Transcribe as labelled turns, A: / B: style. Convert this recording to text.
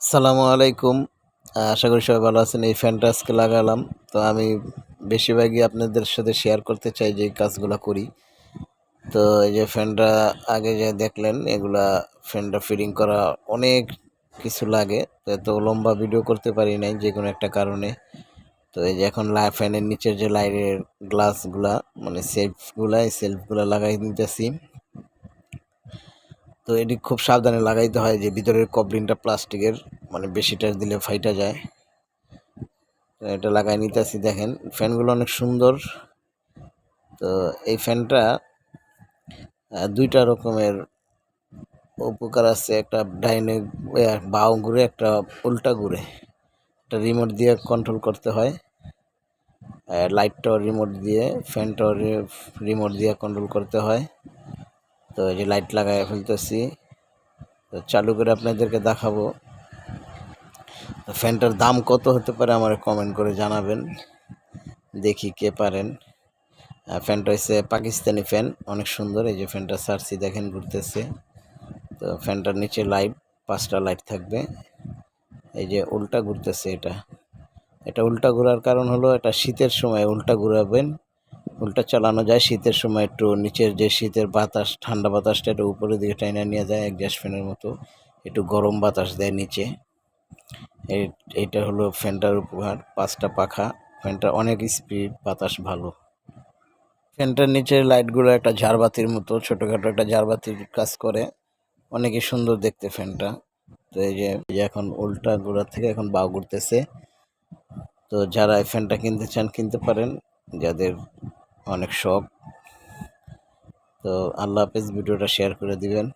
A: সালামু আলাইকুম। আশা করি সবাই ভালো আছেন। এই ফ্যানটা আজকে লাগালাম। তো আমি বেশিরভাগই আপনাদের সাথে শেয়ার করতে চাই যে কাজগুলো করি। তো এই যে ফ্যানটা আগে যে দেখলেন, এগুলা ফ্যানটা ফিটিং করা অনেক কিছু লাগে। এত লম্বা ভিডিও করতে পারি নাই যে কোনো একটা কারণে। তো এই যে এখন লা ফ্যানের নিচের যে লাইটের গ্লাসগুলা মানে সেলফগুলা এই সেলফগুলা লাগাই নিতেছি তো এটি খুব সাবধানে লাগাইতে হয় যে ভিতরের কবলিংটা প্লাস্টিকের মানে বেশি বেশিটা দিলে ফাইটা যায়। এটা লাগাই নিতেছি, দেখেন, ফ্যানগুলো অনেক সুন্দর। তো এই ফ্যানটা দুইটা রকমের উপকার আছে, একটা ডাইনে বাও ঘুরে, একটা উল্টা ঘুরে। একটা রিমোট দিয়ে কন্ট্রোল করতে হয়। লাইটটাও রিমোট দিয়ে ফ্যানটাও রিমোট দিয়ে কন্ট্রোল করতে হয়। তো এই যে লাইট লাগাই ফেলতেছি। তো চালু করে আপনাদেরকে দেখাবো। তো ফ্যানটার দাম কত হতে পারে আমার কমেন্ট করে জানাবেন। দেখি কে পারেন। ফ্যানটা হচ্ছে পাকিস্তানি ফ্যান, অনেক সুন্দর। এই যে ফ্যানটা সারছি, দেখেন ঘুরতেছে। তো ফ্যানটার নিচে লাইট, পাঁচটা লাইট থাকবে। এই যে উল্টা ঘুরতেছে এটা। এটা উল্টা ঘোরার কারণ হলো এটা শীতের সময় উল্টা ঘুরাবেন। উল্টা চালানো যায়, শীতের সময় একটু নিচের যে শীতের বাতাস, ঠান্ডা বাতাসটা একটু উপরের দিকে টাইনা নিয়ে যায় গ্যাস ফ্যানের মতো, একটু গরম বাতাস দেয় নিচে। এই, এইটা হলো ফ্যানটার উপহার, পাঁচটা পাখা, ফ্যানটা অনেক স্পিড বাতাস ভালো। ফ্যানটার নিচের লাইটগুলো একটা ঝাড়বাতির মতো, ছোটোখাটো একটা ঝাড়বাতির কাজ করে, অনেকই সুন্দর দেখতে ফ্যানটা। তো এই যে এখন উল্টা গোড়ার থেকে এখন বাউ ঘুরতেছে। তো যারা এই ফ্যানটা কিনতে চান, কিনতে পারেন। যাদের অনেক শখ। তো আল্লাহ হাফেজ ভিডিওটা শেয়ার করে দিবেন।